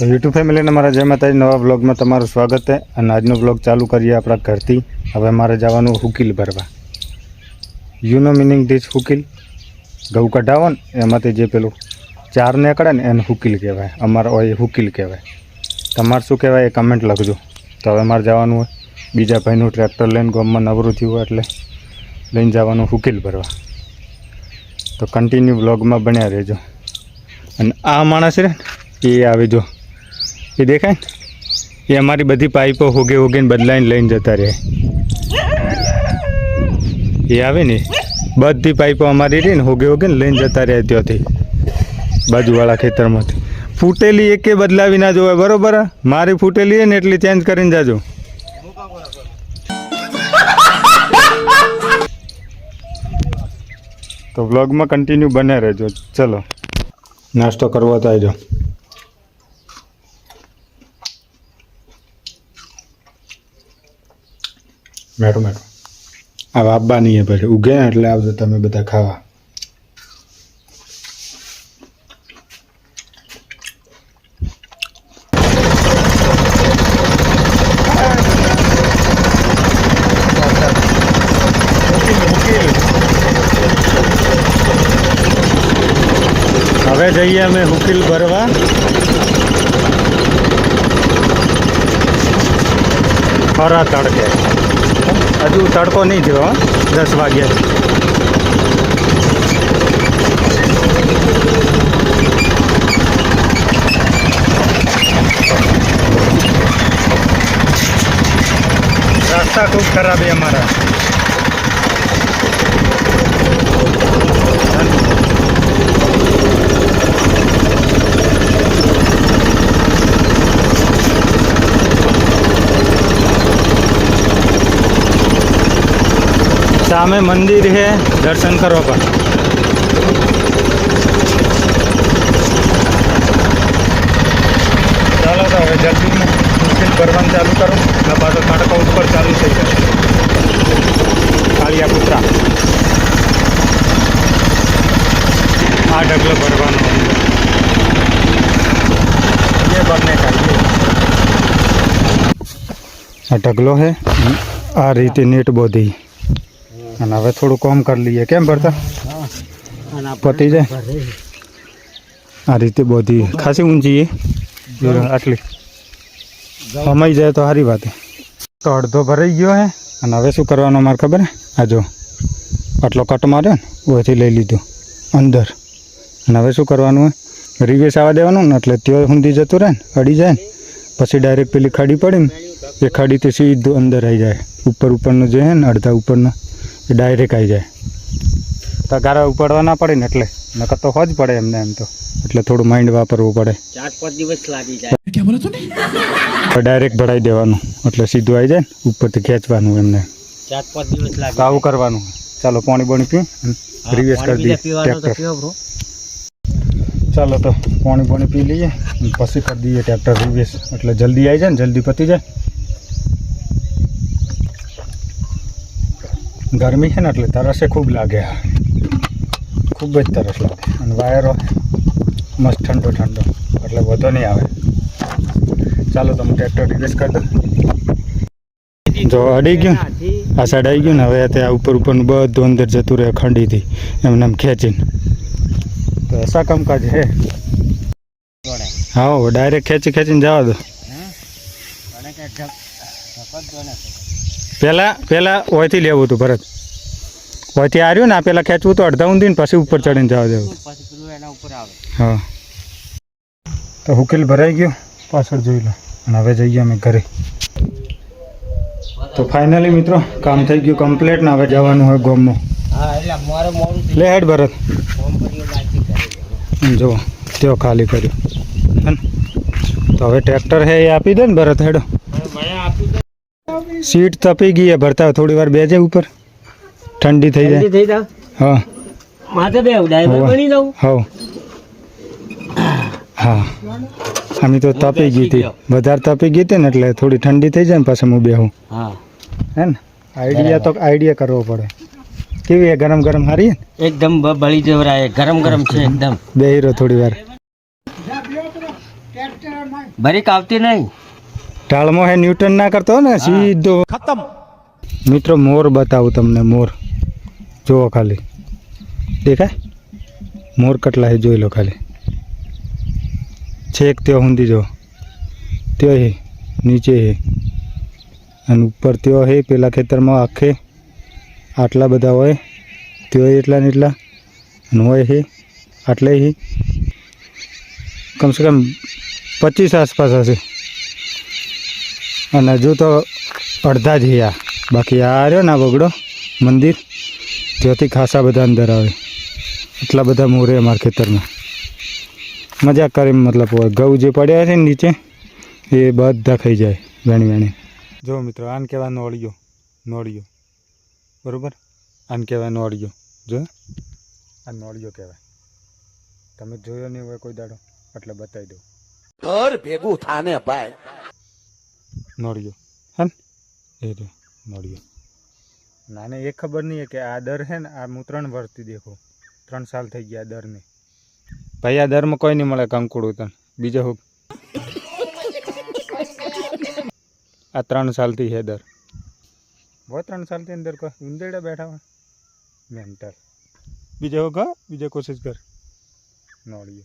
તો યુટ્યુબ ફેમિલીને મારા જય માતાજી, નવા બ્લોગમાં તમારું સ્વાગત છે અને આજનો બ્લોગ ચાલુ કરીએ આપણા ઘરથી. હવે મારે જવાનું હુકીલ ભરવા. યુનો મિનિંગ ધીસ હુકીલ? ઘઉં કઢાવો ને એમાંથી જે પેલું ચાર નીકળે ને એને હુકીલ કહેવાય. અમારે હોય હુકીલ કહેવાય. તમારે શું કહેવાય એ કમેન્ટ લખજો. તો હવે મારે જવાનું હોય. બીજા ભાઈનું ટ્રેક્ટર લઈને ગામમાં નવરું થયું હોય એટલે લઈને જવાનું હુકીલ ભરવા. તો કન્ટિન્યુ બ્લોગમાં બન્યા રહેજો. અને આ માણસ રે એ આવે જો. એ દેખાય? એ અમારી બધી પાઇપો હોગે હોગીને બદલાઈને લઈને જતા રહે. એ આવે ને, બધી પાઇપો અમારી રહી ને હોગે હોગીને લઈને જતા રહે ત્યાંથી, બાજુવાળા ખેતરમાંથી. ફૂટેલી એકે બદલાવી ના જોવે, બરોબર? મારી ફૂટેલી ને એટલી ચેન્જ કરીને જાજો. તો બ્લોગમાં કન્ટિન્યુ બને રહેજો. ચલો. નાસ્તો કરવો તો આવજો. મેઠો મેઠો. આ વાપવા એ પછી. ઉગે એટલે આવજો તમે બધા ખાવા. હવે જઈએ અમે હુકીલ ભરવા. ખરા તડકે. હજુ તડકો નહીં થયો હો, દસ વાગ્યા. રસ્તા ખૂબ ખરાબ છે અમારા. સામે મંદિર છે દર્શન કરો પણ ચાલો તો હવે જલ્દી મુશ્કેલ ભરવાનું ચાલુ કરો ને પાછો તડકો ઉપર ચાલુ થઈ જાય કાળિયા કૂતરા આ ઢગલો ભરવાનો એ બંને કાઢીએ આ ઢગલો છે આ રીતે નેટ બોધી અને હવે થોડું કોમ કરી લઈએ. કેમ ભરતા? પતી જાય. આ રીતે બધી. ખાસી ઊંચી આટલી. સમાઈ જાય તો સારી વાત તો અડધો ભરાઈ ગયો હે. અને હવે શું કરવાનું મારે ખબર આ જો. આટલો કટ માર્યો ને ઓથી લઈ લીધું. અંદર. અને હવે શું કરવાનું હોય રિવેસ આવવા દેવાનું ને, એટલે ત્યાં સુધી જતું રહે ને, અડી જાય ને. પછી ડાયરેક્ટ પેલી ખાડી પડી ને એ ખાડીથી સીધું અંદર આવી જાય. ઉપર ઉપરનું જે હે ને, અડધા ઉપરનું. એ ડાયરેક્ટ આવી જાય. તગારા ઉપાડવા ના પડે ને એટલે. નકર તો હોજ પડે એમને એમ તો. એટલે થોડું માઇન્ડ વાપરવું પડે. ચાર પાંચ દિવસ લાગી જાય. ડાયરેક્ટ ભરાઈ દેવાનું. એટલે સીધું આવી જાય ને ઉપરથી ખેંચવાનું એમને. ચાર પાંચ દિવસ લાગે તો આવું કરવાનું. ચાલો પાણી પાણી પી રિવેસ કરી દઈએ. તો ટ્રેક્ટર ચાલો તો પાણી પાણી પી લઈએ પછી કરી દઈએ ટ્રેક્ટર રિવેસ એટલે જલ્દી આવી જાય ને જલ્દી પતી જાય. ગરમી છે ને એટલે તરસે ખૂબ લાગે ખૂબ જ તરસ લાગે. અને વાયરો મસ્ત ઠંડો ઠંડો. એટલે વધો નહીં આવે. ચાલો તો હું ટ્રેક્ટર રિલીઝ કરી દો જો અડી ગયું. આ સાઈડ આવી ગયું ને, હવે ત્યાં ઉપર, ઉપરનું બધું અંદર જતું રહે ખંડીથી. એમને એમ ખેંચીને. તો એસા કામકાજ હે. હા ડાયરેક્ટ ખેંચી, ખેંચીને જવા દો. પહેલાં પહેલાં ઓયથી લેવું હતું ભરત. ઓયથી આર્યું ને આ પહેલાં ખેંચવું તો અડધા ઊંધી ને પછી ઉપર ચડીને જવા દેવું. હા. તો ઉકેલ ભરાઈ ગયો. પાછળ જોઈ લો. અને હવે જઈએ અમે ઘરે. તો ફાઇનલી મિત્રો કામ થઈ ગયું કમ્પ્લીટ ને હવે જવાનું હોય ગોમમાં. લે હેડ ભરત. જો તેઓ ખાલી કર્યું. હે ને? તો હવે ટ્રેક્ટર હે એ આપી દે ને ભરત હેડો. સીટ તપી ગઈ હે ભરતા થોડી વાર બેજે ઉપર. ઠંડી થઈ જાય. થઈ જાવ? હા. માથે બે ડાયવર બની જાવ હા હા. અમે તો તપી ગઈ હતી. વધારે તપી ગઈ હતી ને એટલે થોડી ઠંડી થઈ જાય ને પછી હું બેહું. હા. હે ને? આઈડિયા તો આઈડિયા કરવો પડે. કેવી હે ગરમ ગરમ હારી એકદમ બ- બળી જવરાય ગરમ ગરમ છે એકદમ. બે હીરો થોડી વાર. ભરીક આવતી નહીં. ટાળમાં હે ન્યૂટન ના કરતો ને સીધો. ખતમ. મિત્રો મોર બતાવું તમને મોર. જુઓ ખાલી. દેખાય? મોર કટલા હે જોઈ લો ખાલી. છેક ત્યાં સુધી જો. ત્યો હે નીચે હે. અને ઉપર ત્યો હે પેલા ખેતરમાં આખે આટલા બધા હોય. ત્યો એટલા ને એટલા. અને હોય હે આટલે હે. કમસે કમ પચીસ આસપાસ હશે. અને હજુ તો અડધા જ હે બાકી આ રહ્યો ને બગડો મંદિર, જ્યોતિ ખાસા બધા અંદર આવે. એટલા બધા મોરે અમારા ખેતરમાં. મજા કરી મતલબ ઘઉં જે પડ્યા છે ને નીચે, એ બધા ખાઈ જાય, વેણી વેણી જો મિત્રો, આને કહેવાય નોળિયો. નોળિયો. બરાબર? આને કહેવાય નોળિયો. જો આ નોળિયો કહેવાય. તમે જોયો નહીં હોય કોઈ દાડો, એટલે બતાવી દઉં. ઘર ભેગું થાને ભાઈ. નોળિયો. હે ને? એ રહ્યો નોળિયો. નાને એ ખબર નહીં કે આ દર છે ને આ હું ત્રણ વર્ષથી દેખું. ત્રણ સાલ થઈ ગયા દરને. ભાઈ આ દરમાં કોઈ નહીં મળે કંકુડું તને. બીજો હું? આ ત્રણ સાલથી છે દર. બહુ ત્રણ સાલથી અંદર કોઈ ઉંદેડા બેઠા હોય? મેન્ટલ. બીજો હું કહો બીજો કોશિશ કર. નોળિયો.